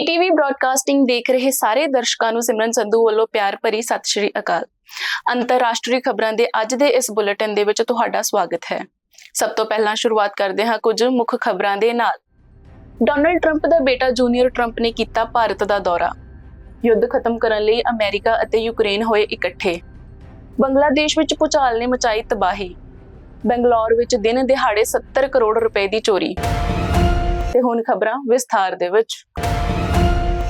ਬੀਟੀਵੀ broadcasting ਦੇਖ ਰਹੇ ਸਾਰੇ ਦਰਸ਼ਕਾਂ ਨੂੰ ਸਿਮਰਨ ਸੰਧੂ ਵੱਲੋਂ ਪਿਆਰ ਭਰੀ ਸਤਿ ਸ਼੍ਰੀ ਅਕਾਲ। ਅੰਤਰਰਾਸ਼ਟਰੀ ਖਬਰਾਂ ਦੇ ਅੱਜ ਦੇ ਇਸ ਬੁਲੇਟਿਨ ਦੇ ਵਿੱਚ ਤੁਹਾਡਾ ਸਵਾਗਤ ਹੈ। ਸਭ ਤੋਂ ਪਹਿਲਾਂ ਸ਼ੁਰੂਆਤ ਕਰਦੇ ਹਾਂ ਕੁਝ ਮੁੱਖ ਖਬਰਾਂ ਦੇ ਨਾਲ। ਡੋਨਲਡ ਟਰੰਪ ਦਾ ਬੇਟਾ ਜੂਨੀਅਰ ਟਰੰਪ ਨੇ ਕੀਤਾ ਭਾਰਤ ਦਾ ਦੌਰਾ। ਯੁੱਧ ਖਤਮ ਕਰਨ ਲਈ ਅਮਰੀਕਾ ਅਤੇ ਯੂਕਰੇਨ ਹੋਏ ਇਕੱਠੇ। ਬੰਗਲਾਦੇਸ਼ ਵਿੱਚ ਭੂਚਾਲ ਨੇ ਮਚਾਈ ਤਬਾਹੀ। ਬੰਗਲੌਰ ਵਿੱਚ ਦਿਨ ਦਿਹਾੜੇ 70 ਕਰੋੜ ਰੁਪਏ ਦੀ ਚੋਰੀ। ਤੇ ਹੁਣ ਖਬਰਾਂ ਵਿਸਥਾਰ ਦੇ ਵਿੱਚ।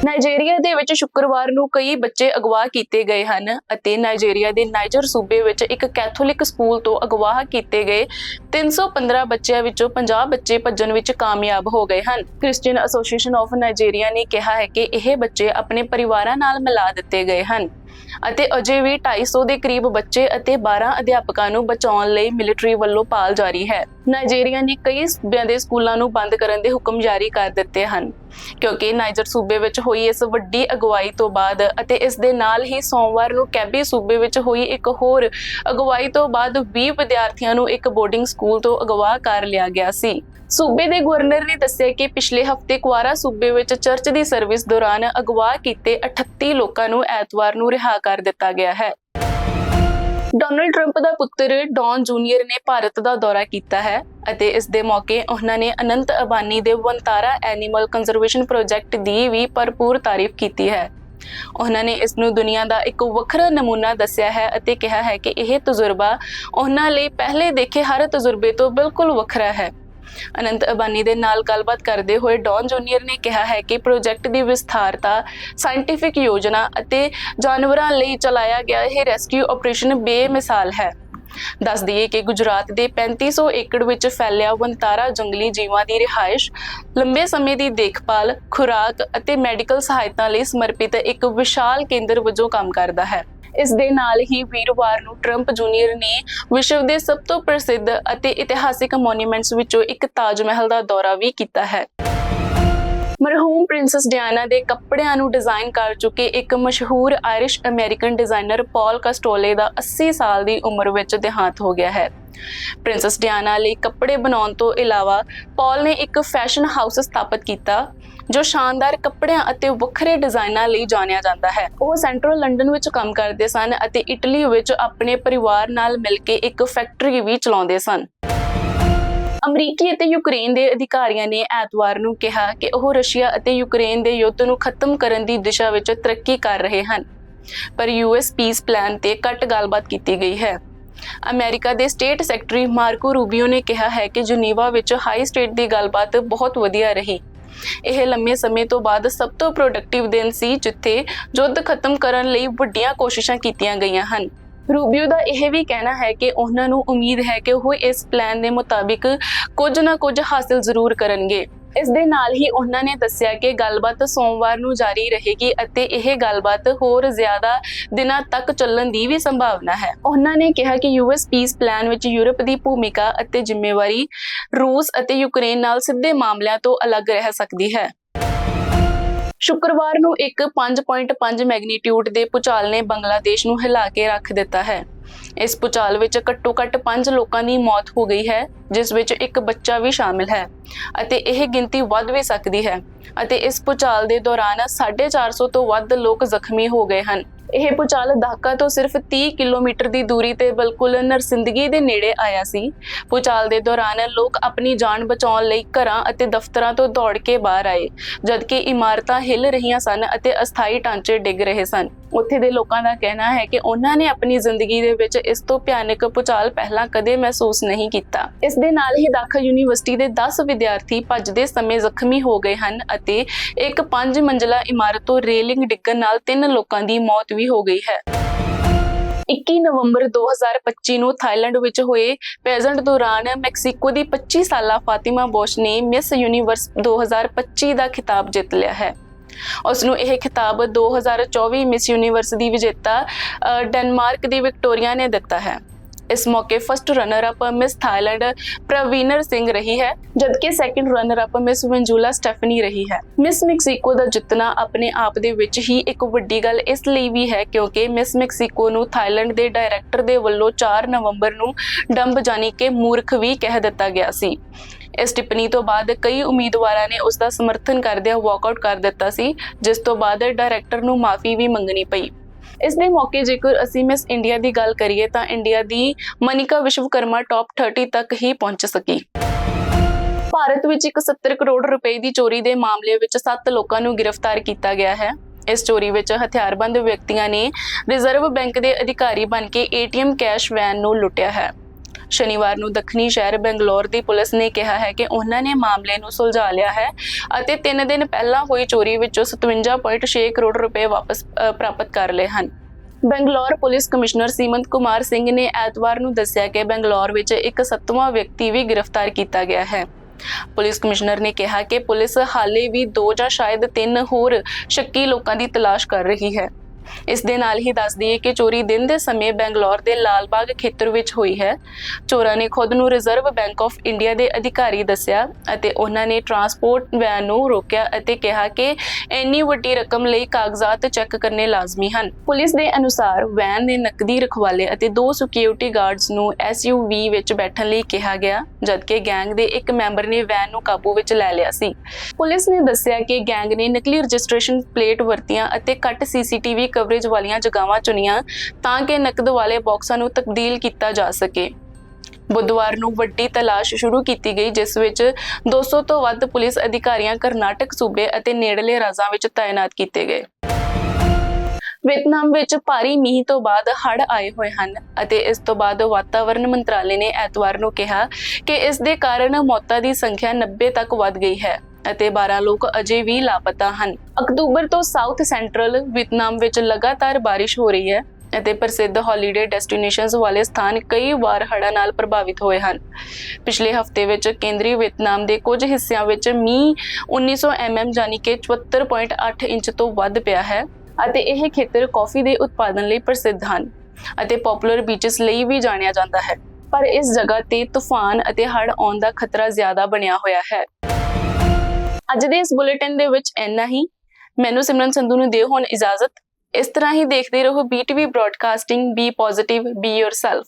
ਨਾਈਜੀਰੀਆ ਦੇ ਵਿੱਚ ਸ਼ੁੱਕਰਵਾਰ ਨੂੰ ਕਈ ਬੱਚੇ ਅਗਵਾ ਕੀਤੇ ਗਏ ਹਨ ਅਤੇ ਨਾਈਜੀਰੀਆ ਦੇ ਨਾਈਜਰ ਸੂਬੇ ਵਿੱਚ ਇੱਕ ਕੈਥੋਲਿਕ ਸਕੂਲ ਤੋਂ ਅਗਵਾ ਕੀਤੇ ਗਏ 315 ਬੱਚਿਆਂ ਵਿੱਚੋਂ 50 ਬੱਚੇ ਭੱਜਣ ਵਿੱਚ ਕਾਮਯਾਬ ਹੋ ਗਏ ਹਨ। ਕ੍ਰਿਸਚੀਅਨ ਐਸੋਸੀਏਸ਼ਨ ਆਫ ਨਾਈਜੀਰੀਆ ਨੇ ਕਿਹਾ ਹੈ ਕਿ ਇਹ ਬੱਚੇ ਆਪਣੇ ਪਰਿਵਾਰਾਂ ਨਾਲ ਮਿਲਾ ਦਿੱਤੇ ਗਏ ਹਨ ਅਤੇ ਅਜੇ ਵੀ 250 ਦੇ ਕਰੀਬ ਬੱਚੇ ਅਤੇ 12 ਅਧਿਆਪਕਾਂ ਨੂੰ ਬਚਾਉਣ ਲਈ ਮਿਲਟਰੀ ਵੱਲੋਂ ਪਾਲ ਜਾਰੀ ਹੈ। ਨਾਈਜੀਰੀਆ ਨੇ ਕਈ ਸੂਬਿਆਂ ਦੇ ਸਕੂਲਾਂ ਨੂੰ ਬੰਦ ਕਰਨ ਦੇ ਹੁਕਮ ਜਾਰੀ ਕਰ ਦਿੱਤੇ ਹਨ, ਕਿਉਂਕਿ ਨਾਈਜਰ ਸੂਬੇ ਵਿੱਚ ਹੋਈ ਇਸ ਵੱਡੀ ਅਗਵਾਈ ਤੋਂ ਬਾਅਦ ਅਤੇ ਇਸ ਦੇ ਨਾਲ ਹੀ ਸੋਮਵਾਰ ਨੂੰ ਕੈਬੀ ਸੂਬੇ ਵਿੱਚ ਹੋਈ ਇੱਕ ਹੋਰ ਅਗਵਾਈ ਤੋਂ ਬਾਅਦ 20 ਵਿਦਿਆਰਥੀਆਂ ਨੂੰ ਇੱਕ ਬੋਰਡਿੰਗ ਸਕੂਲ ਤੋਂ ਅਗਵਾ ਕਰ ਲਿਆ ਗਿਆ ਸੀ। ਸੂਬੇ ਦੇ ਗਵਰਨਰ ਨੇ ਦੱਸਿਆ ਕਿ ਪਿਛਲੇ ਹਫ਼ਤੇ ਕੁਆਰਾ ਸੂਬੇ ਵਿੱਚ ਚਰਚ ਦੀ ਸਰਵਿਸ ਦੌਰਾਨ ਅਗਵਾ ਕੀਤੇ 38 ਲੋਕਾਂ ਨੂੰ ਐਤਵਾਰ ਨੂੰ ਰਿਹਾ ਕਰ ਦਿੱਤਾ ਗਿਆ ਹੈ। ਡੋਨਲਡ ਟਰੰਪ ਦਾ ਪੁੱਤਰ ਡੌਨ ਜੂਨੀਅਰ ਨੇ ਭਾਰਤ ਦਾ ਦੌਰਾ ਕੀਤਾ ਹੈ ਅਤੇ ਇਸ ਦੇ ਮੌਕੇ ਉਹਨਾਂ ਨੇ ਅਨੰਤ ਅਬਾਨੀ ਦੇ ਵੰਤਾਰਾ ਐਨੀਮਲ ਕੰਜ਼ਰਵੇਸ਼ਨ ਪ੍ਰੋਜੈਕਟ ਦੀ ਵੀ ਭਰਪੂਰ ਤਾਰੀਫ ਕੀਤੀ ਹੈ। ਉਹਨਾਂ ਨੇ ਇਸ ਨੂੰ ਦੁਨੀਆ ਦਾ ਇੱਕ ਵੱਖਰਾ ਨਮੂਨਾ ਦੱਸਿਆ ਹੈ ਅਤੇ ਕਿਹਾ ਹੈ ਕਿ ਇਹ ਤਜਰਬਾ ਉਹਨਾਂ ਲਈ ਪਹਿਲੇ ਦੇਖੇ ਹਰ ਤਜਰਬੇ ਤੋਂ ਬਿਲਕੁਲ ਵੱਖਰਾ ਹੈ। ਅਨੰਤ ਅਬਾਨੀ ਦੇ ਨਾਲ ਗੱਲਬਾਤ ਕਰਦੇ ਹੋਏ ਡੌਨ ਜੂਨੀਅਰ ਨੇ ਕਿਹਾ ਹੈ ਕਿ ਪ੍ਰੋਜੈਕਟ ਦੀ ਵਿਸਥਾਰਤਾ ਸਾਇੰਟੀਫਿਕ ਯੋਜਨਾ ਅਤੇ ਜਾਨਵਰਾਂ ਲਈ ਚਲਾਇਆ ਗਿਆ ਇਹ ਰੈਸਕਿਊ ਆਪਰੇਸ਼ਨ ਬੇਮਿਸਾਲ ਹੈ। ਦੱਸ ਦਈਏ ਕਿ ਗੁਜਰਾਤ ਦੇ 3500 ਏਕੜ ਵਿੱਚ ਫੈਲਿਆ ਵੰਤਾਰਾ ਜੰਗਲੀ ਜੀਵਾਂ ਦੀ ਰਿਹਾਇਸ਼, ਲੰਬੇ ਸਮੇਂ ਦੀ ਦੇਖਭਾਲ, ਖੁਰਾਕ ਅਤੇ ਮੈਡੀਕਲ ਸਹਾਇਤਾ ਲਈ ਸਮਰਪਿਤ ਇੱਕ ਵਿਸ਼ਾਲ ਕੇਂਦਰ ਵਜੋਂ ਕੰਮ ਕਰਦਾ ਹੈ। ਇਸ ਦੇ ਨਾਲ ਹੀ ਵੀਰਵਾਰ ਨੂੰ ਟਰੰਪ ਜੂਨੀਅਰ ਨੇ ਵਿਸ਼ਵ ਦੇ ਸਭ ਤੋਂ ਪ੍ਰਸਿੱਧ ਅਤੇ ਇਤਿਹਾਸਿਕ ਮੋਨੂਮੈਂਟਸ ਵਿੱਚੋਂ ਇੱਕ ਤਾਜ ਮਹਿਲ ਦਾ ਦੌਰਾ ਵੀ ਕੀਤਾ ਹੈ। ਮਰਹੂਮ ਪ੍ਰਿੰਸੈਸ ਡਿਆਨਾ ਦੇ ਕੱਪੜਿਆਂ ਨੂੰ ਡਿਜ਼ਾਈਨ ਕਰ ਚੁੱਕੇ ਇੱਕ ਮਸ਼ਹੂਰ Irish American designer Paul Costelloe ਦਾ 80 ਸਾਲ ਦੀ ਉਮਰ ਵਿੱਚ ਦੇਹਾਂਤ ਹੋ ਗਿਆ ਹੈ। ਪ੍ਰਿੰਸੈਸ ਡਿਆਨਾ ਲਈ ਕੱਪੜੇ ਬਣਾਉਣ ਤੋਂ ਇਲਾਵਾ ਪਾਲ ਨੇ ਇੱਕ ਫੈਸ਼ਨ ਹਾਊਸ ਸਥਾਪਿਤ ਕੀਤਾ ਜੋ ਸ਼ਾਨਦਾਰ ਕੱਪੜਿਆਂ ਅਤੇ ਵੱਖਰੇ ਡਿਜ਼ਾਈਨਾਂ ਲਈ ਜਾਣਿਆ ਜਾਂਦਾ ਹੈ। ਉਹ ਸੈਂਟਰਲ ਲੰਡਨ ਵਿੱਚ ਕੰਮ ਕਰਦੇ ਸਨ ਅਤੇ ਇਟਲੀ ਵਿੱਚ ਆਪਣੇ ਪਰਿਵਾਰ ਨਾਲ ਮਿਲ ਕੇ ਇੱਕ ਫੈਕਟਰੀ ਵੀ ਚਲਾਉਂਦੇ ਸਨ। ਅਮਰੀਕੀ ਅਤੇ ਯੂਕਰੇਨ ਦੇ ਅਧਿਕਾਰੀਆਂ ਨੇ ਐਤਵਾਰ ਨੂੰ ਕਿਹਾ ਕਿ ਉਹ ਰਸ਼ੀਆ ਅਤੇ ਯੂਕਰੇਨ ਦੇ ਯੁੱਧ ਨੂੰ ਖਤਮ ਕਰਨ ਦੀ ਦਿਸ਼ਾ ਵਿੱਚ ਤਰੱਕੀ ਕਰ ਰਹੇ ਹਨ। ਪਰ ਯੂਐਸ ਪੀਸ ਪਲਾਨ ਤੇ ਘੱਟ ਗੱਲਬਾਤ ਕੀਤੀ ਗਈ ਹੈ। ਅਮਰੀਕਾ ਦੇ ਸਟੇਟ ਸੈਕਟਰੀ ਮਾਰਕੋ ਰੂਬੀਓ ਨੇ ਕਿਹਾ ਹੈ ਕਿ ਜੁਨੀਵਾ ਵਿੱਚ ਹਾਈ ਸਟੇਟ ਦੀ ਗੱਲਬਾਤ ਬਹੁਤ ਵਧੀਆ ਰਹੀ। ਇਹ ਲੰਮੇ ਸਮੇਂ ਤੋਂ ਬਾਅਦ ਸਭ ਤੋਂ ਪ੍ਰੋਡਕਟਿਵ ਦਿਨ ਸੀ, ਜਿੱਥੇ ਯੁੱਧ ਖਤਮ ਕਰਨ ਲਈ ਵੱਡੀਆਂ ਕੋਸ਼ਿਸ਼ਾਂ ਕੀਤੀਆਂ ਗਈਆਂ ਹਨ। ਰੂਬੀਓ ਦਾ ਇਹ ਵੀ ਕਹਿਣਾ ਹੈ ਕਿ ਉਹਨਾਂ ਨੂੰ ਉਮੀਦ ਹੈ ਕਿ ਉਹ ਇਸ ਪਲਾਨ ਦੇ ਮੁਤਾਬਿਕ ਕੁਝ ਨਾ ਕੁਝ ਹਾਸਲ ਜ਼ਰੂਰ ਕਰਨਗੇ। ਇਸ ਦੇ ਨਾਲ ਹੀ ਉਹਨਾਂ ਨੇ ਦੱਸਿਆ ਕਿ ਗੱਲਬਾਤ ਸੋਮਵਾਰ ਨੂੰ ਜਾਰੀ ਰਹੇਗੀ ਅਤੇ ਇਹ ਗੱਲਬਾਤ ਹੋਰ ਜ਼ਿਆਦਾ ਦਿਨਾਂ ਤੱਕ ਚੱਲਣ ਦੀ ਵੀ ਸੰਭਾਵਨਾ ਹੈ। ਉਹਨਾਂ ਨੇ ਕਿਹਾ ਕਿ ਯੂਐਸ ਪੀਸ ਪਲਾਨ ਵਿੱਚ ਯੂਰਪ ਦੀ ਭੂਮਿਕਾ ਅਤੇ ਜ਼ਿੰਮੇਵਾਰੀ ਰੂਸ ਅਤੇ ਯੂਕਰੇਨ ਨਾਲ ਸਿੱਧੇ ਮਾਮਲਿਆਂ ਤੋਂ ਅਲੱਗ ਰਹਿ ਸਕਦੀ ਹੈ। ਸ਼ੁੱਕਰਵਾਰ ਨੂੰ ਇੱਕ 5.5 ਮੈਗਨੀਟਿਊਡ ਦੇ ਭੂਚਾਲ ਨੇ ਬੰਗਲਾਦੇਸ਼ ਨੂੰ ਹਿਲਾ ਕੇ ਰੱਖ ਦਿੱਤਾ ਹੈ। ਇਸ ਭੂਚਾਲ ਵਿੱਚ ਘੱਟੋ-ਘੱਟ 5 ਲੋਕਾਂ ਦੀ ਮੌਤ ਹੋ ਗਈ ਹੈ, ਜਿਸ ਵਿੱਚ ਇੱਕ ਬੱਚਾ ਵੀ ਸ਼ਾਮਿਲ ਹੈ ਅਤੇ ਇਹ ਗਿਣਤੀ ਵੱਧ ਵੀ ਸਕਦੀ ਹੈ ਅਤੇ ਇਸ ਭੂਚਾਲ ਦੇ ਦੌਰਾਨ 450 ਤੋਂ ਵੱਧ ਲੋਕ ਜ਼ਖਮੀ ਹੋ ਗਏ ਹਨ। ਇਹ ਭੂਚਾਲ ਢਾਕਾ ਤੋਂ ਸਿਰਫ 30 ਕਿਲੋਮੀਟਰ ਦੀ ਦੂਰੀ ਤੇ ਬਿਲਕੁਲ ਨਰਸਿੰਦਗੀ ਦੇ ਨੇੜੇ ਆਇਆ ਸੀ। ਭੂਚਾਲ ਦੇ ਦੌਰਾਨ ਲੋਕ ਆਪਣੀ ਜਾਨ ਬਚਾਉਣ ਲਈ ਘਰਾਂ ਅਤੇ ਦਫ਼ਤਰਾਂ ਤੋਂ ਦੌੜ ਕੇ ਬਾਹਰ ਆਏ, ਜਦਕਿ ਇਮਾਰਤਾਂ ਹਿੱਲ ਰਹੀਆਂ ਸਨ ਅਤੇ ਅਸਥਾਈ ਢਾਂਚੇ ਡਿੱਗ ਰਹੇ ਸਨ। ਉੱਥੇ ਦੇ ਲੋਕਾਂ ਦਾ ਕਹਿਣਾ ਹੈ ਕਿ ਉਹਨਾਂ ਨੇ ਆਪਣੀ ਜ਼ਿੰਦਗੀ ਦੇ ਵਿੱਚ ਇਸ ਤੋਂ ਭਿਆਨਕ ਭੂਚਾਲ ਪਹਿਲਾਂ ਕਦੇ ਮਹਿਸੂਸ ਨਹੀਂ ਕੀਤਾ। ਇਸ ਦੇ ਨਾਲ ਹੀ ਦਾਖਾ ਯੂਨੀਵਰਸਿਟੀ ਦੇ 10 ਵਿਦਿਆਰਥੀ ਭੱਜਦੇ ਸਮੇਂ ਜ਼ਖਮੀ ਹੋ ਗਏ ਹਨ ਅਤੇ ਇੱਕ 5 ਮੰਜ਼ਲਾ ਇਮਾਰਤ ਤੋਂ ਰੇਲਿੰਗ ਡਿੱਗਣ ਨਾਲ ਤਿੰਨ ਲੋਕਾਂ ਦੀ ਮੌਤ ਵੀ ਹੋ ਗਈ ਹੈ। 21 ਨਵੰਬਰ 2025 ਨੂੰ ਥਾਈਲੈਂਡ ਵਿੱਚ ਹੋਏ ਪੈਜੈਂਟ ਦੌਰਾਨ ਮੈਕਸੀਕੋ ਦੀ 25 ਸਾਲਾ ਫਾਤਿਮਾ ਬੋਸ਼ ਨੇ ਮਿਸ ਯੂਨੀਵਰਸ 2025 ਦਾ ਖਿਤਾਬ ਜਿੱਤ ਲਿਆ ਹੈ। ਉਸ ਨੂੰ ਇਹ ਖਿਤਾਬ 2024 ਮਿਸ ਯੂਨੀਵਰਸ ਦੀ ਵਿਜੇਤਾ ਅ, ਡੈਨਮਾਰਕ ਦੀ ਵਿਕਟੋਰੀਆ ਨੇ ਦਿੱਤਾ ਹੈ। ਇਸ ਮੌਕੇ first runner up Miss Thailand Praveenar Singh ਰਹੀ ਹੈ, ਜਦਕਿ second runner up Miss Venezuela Stephany ਰਹੀ ਹੈ। ਮਿਸ ਮੈਕਸੀਕੋ ਦਾ ਜਿੱਤਣਾ ਆਪਣੇ ਆਪ ਦੇ ਵਿੱਚ ਹੀ ਇੱਕ ਵੱਡੀ ਗੱਲ ਇਸ ਲਈ ਵੀ ਹੈ ਕਿਉਂਕਿ ਮਿਸ ਮੈਕਸੀਕੋ ਨੂੰ ਥਾਈਲੈਂਡ ਦੇ ਡਾਇਰੈਕਟਰ ਦੇ ਵੱਲੋਂ 4 ਨਵੰਬਰ ਨੂੰ ਡੰਬ ਜਾਨੀ ਕਿ ਮੂਰਖ ਵੀ ਕਹਿ ਦਿੱਤਾ ਗਿਆ ਸੀ। ਇਸ ਟਿੱਪਣੀ ਤੋਂ ਬਾਅਦ ਕਈ ਉਮੀਦਵਾਰਾਂ ਨੇ ਉਸ ਦਾ ਸਮਰਥਨ ਕਰਦਿਆਂ ਵਾਕਆਊਟ ਕਰ ਦਿੱਤਾ ਸੀ, ਜਿਸ ਤੋਂ ਬਾਅਦ ਡਾਇਰੈਕਟਰ ਨੂੰ ਮਾਫੀ ਵੀ ਮੰਗਣੀ ਪਈ। ਇਸ ਦੇ ਮੌਕੇ ਜੇਕਰ ਅਸੀਂ ਮਿਸ ਇੰਡੀਆ ਦੀ ਗੱਲ ਕਰੀਏ ਤਾਂ ਇੰਡੀਆ ਦੀ ਮਨਿਕਾ ਵਿਸ਼ਵਕਰਮਾ ਟੌਪ 30 ਤੱਕ ਹੀ ਪਹੁੰਚ ਸਕੀ। ਭਾਰਤ ਵਿੱਚ ਇੱਕ 70 ਕਰੋੜ ਰੁਪਏ ਦੀ ਚੋਰੀ ਦੇ ਮਾਮਲੇ ਵਿੱਚ 7 ਲੋਕਾਂ ਨੂੰ ਗ੍ਰਿਫਤਾਰ ਕੀਤਾ ਗਿਆ ਹੈ। ਇਸ ਚੋਰੀ ਵਿੱਚ ਹਥਿਆਰਬੰਦ ਵਿਅਕਤੀਆਂ ਨੇ ਰਿਜ਼ਰਵ ਬੈਂਕ ਦੇ ਅਧਿਕਾਰੀ ਬਣ ਕੇ ਏਟੀਐਮ ਕੈਸ਼ ਵੈਨ ਨੂੰ ਲੁੱਟਿਆ ਹੈ। ਸ਼ਨੀਵਾਰ ਨੂੰ ਦੱਖਣੀ ਸ਼ਹਿਰ ਬੰਗਲੌਰ ਦੀ ਪੁਲਿਸ ਨੇ ਕਿਹਾ ਹੈ ਕਿ ਉਹਨਾਂ ਨੇ ਮਾਮਲੇ ਨੂੰ ਸੁਲਝਾ ਲਿਆ ਹੈ ਅਤੇ 3 ਦਿਨ ਪਹਿਲਾਂ ਹੋਈ ਚੋਰੀ ਵਿੱਚੋਂ 57.6 ਕਰੋੜ ਰੁਪਏ ਵਾਪਸ ਪ੍ਰਾਪਤ ਕਰ ਲਏ ਹਨ। ਬੰਗਲੌਰ ਪੁਲਿਸ ਕਮਿਸ਼ਨਰ ਸੀਮੰਤ ਕੁਮਾਰ ਸਿੰਘ ਨੇ ਐਤਵਾਰ ਨੂੰ ਦੱਸਿਆ ਕਿ ਬੰਗਲੌਰ ਵਿੱਚ ਇੱਕ ਸੱਤਵਾਂ ਵਿਅਕਤੀ ਵੀ ਗ੍ਰਿਫਤਾਰ ਕੀਤਾ ਗਿਆ ਹੈ। ਪੁਲਿਸ ਕਮਿਸ਼ਨਰ ਨੇ ਕਿਹਾ ਕਿ ਪੁਲਿਸ ਹਾਲੇ ਵੀ ਦੋ ਜਾਂ ਸ਼ਾਇਦ ਤਿੰਨ ਹੋਰ ਸ਼ੱਕੀ ਲੋਕਾਂ ਦੀ ਤਲਾਸ਼ ਕਰ ਰਹੀ ਹੈ। ਇਸ ਦੇ ਨਾਲ ਹੀ ਦੱਸ ਦਈਏ ਕਿ ਚੋਰੀ ਦਿਨ ਦੇ ਸਮੇਂ ਬੈਂਗਲੌਰ ਦੇ ਲਾਲਬਾਗ ਖੇਤਰ ਵਿੱਚ ਹੋਈ ਹੈ। ਚੋਰਾਂ ਨੇ ਖੁਦ ਨੂੰ ਰਿਜ਼ਰਵ ਬੈਂਕ ਆਫ ਇੰਡੀਆ ਦੇ ਅਧਿਕਾਰੀ ਦੱਸਿਆ ਅਤੇ ਉਹਨਾਂ ਨੇ ਟਰਾਂਸਪੋਰਟ ਵੈਨ ਨੂੰ ਰੋਕਿਆ ਅਤੇ ਕਿਹਾ ਕਿ ਇੰਨੀ ਵੱਡੀ ਰਕਮ ਲਈ ਕਾਗਜ਼ਾਤ ਚੈੱਕ ਕਰਨੇ ਲਾਜ਼ਮੀ ਹਨ। ਪੁਲਿਸ ਦੇ ਅਨੁਸਾਰ ਵੈਨ ਦੇ ਨਕਦੀ ਰਖਵਾਲੇ ਅਤੇ ਦੋ ਸਿਕਿਉਰਿਟੀ ਗਾਰਡਸ ਨੂੰ ਐਸਯੂਵੀ ਵਿੱਚ ਬੈਠਣ ਲਈ ਕਿਹਾ ਗਿਆ, ਜਦਕਿ ਗੈਂਗ ਦੇ ਇੱਕ ਮੈਂਬਰ ਨੇ ਵੈਨ ਨੂੰ ਕਾਬੂ ਵਿੱਚ ਲੈ ਲਿਆ ਸੀ। ਪੁਲਿਸ ਨੇ ਦੱਸਿਆ ਕਿ ਗੈਂਗ ਨੇ ਨਕਲੀ ਰਜਿਸਟ੍ਰੇਸ਼ਨ ਪਲੇਟ ਵਰਤੀਆਂ ਅਤੇ ਕੱਟ ਸੀਸੀਟੀਵੀ ਕਵਰੇਜ ਵਾਲੀਆਂ ਜਗ੍ਹਾਵਾਂ ਚੁਣੀਆਂ ਤਾਂ ਕਿ ਨਕਦ ਵਾਲੇ ਬਾਕਸਾਂ ਨੂੰ ਤਬਦੀਲ ਕੀਤਾ ਜਾ ਸਕੇ। ਬੁੱਧਵਾਰ ਨੂੰ ਵੱਡੀ ਤਲਾਸ਼ ਸ਼ੁਰੂ ਕੀਤੀ ਗਈ, ਜਿਸ ਵਿੱਚ 200 ਤੋਂ ਵੱਧ ਪੁਲਿਸ ਅਧਿਕਾਰੀਆਂ ਕਰਨਾਟਕ ਸੂਬੇ ਅਤੇ ਨੇੜਲੇ ਰਾਜਾਂ ਵਿੱਚ ਤਾਇਨਾਤ ਕੀਤੇ ਗਏ। ਵੀਅਤਨਾਮ ਵਿੱਚ ਭਾਰੀ ਮੀਂਹ ਤੋਂ ਬਾਅਦ ਹੜ੍ਹ ਆਏ ਹੋਏ ਹਨ ਅਤੇ ਇਸ ਤੋਂ ਬਾਅਦ ਵਾਤਾਵਰਣ ਮੰਤਰਾਲੇ ਨੇ ਐਤਵਾਰ ਨੂੰ ਕਿਹਾ ਕਿ ਇਸ ਦੇ ਕਾਰਨ ਮੌਤਾਂ ਦੀ ਸੰਖਿਆ 90 ਤੱਕ ਵੱਧ ਗਈ ਹੈ। ਅਤੇ 12 ਲੋਕ ਅਜੇ ਵੀ ਲਾਪਤਾ ਹਨ। ਅਕਤੂਬਰ ਤੋਂ ਸਾਊਥ ਸੈਂਟਰਲ ਵੀਅਤਨਾਮ ਵਿੱਚ ਲਗਾਤਾਰ ਬਾਰਿਸ਼ ਹੋ ਰਹੀ ਹੈ ਅਤੇ ਪ੍ਰਸਿੱਧ ਹੌਲੀਡੇ ਡੈਸਟੀਨੇਸ਼ਨਸ ਵਾਲੇ ਸਥਾਨ ਕਈ ਵਾਰ ਹੜ੍ਹਾਂ ਨਾਲ ਪ੍ਰਭਾਵਿਤ ਹੋਏ ਹਨ। ਪਿਛਲੇ ਹਫ਼ਤੇ ਵਿੱਚ ਕੇਂਦਰੀ ਵੀਅਤਨਾਮ ਦੇ ਕੁਝ ਹਿੱਸਿਆਂ ਵਿੱਚ ਮੀਂਹ 1900 mm ਯਾਨੀ ਕਿ 74.8 ਇੰਚ ਤੋਂ ਵੱਧ ਪਿਆ ਹੈ ਅਤੇ ਇਹ ਖੇਤਰ ਕੌਫੀ ਦੇ ਉਤਪਾਦਨ ਲਈ ਪ੍ਰਸਿੱਧ ਹਨ ਅਤੇ ਪਪੂਲਰ ਬੀਚਸ ਲਈ ਵੀ ਜਾਣਿਆ ਜਾਂਦਾ ਹੈ। ਪਰ ਇਸ ਜਗ੍ਹਾ ਤੇ ਤੂਫਾਨ ਅਤੇ ਹੜ੍ਹ ਆਉਣ ਦਾ ਖਤਰਾ ਜ਼ਿਆਦਾ ਬਣਿਆ ਹੋਇਆ ਹੈ। ਅੱਜ ਦੇ ਇਸ ਬੁਲੇਟਿਨ ਦੇ ਵਿੱਚ ਇੰਨਾ ਹੀ। ਮੈਨੂੰ ਸਿਮਰਨ ਸੰਧੂ ਨੂੰ ਦਿਓ ਹੁਣ ਇਜਾਜ਼ਤ। ਇਸ ਤਰ੍ਹਾਂ ਹੀ ਦੇਖਦੇ ਰਹੋ BTV broadcasting be positive be yourself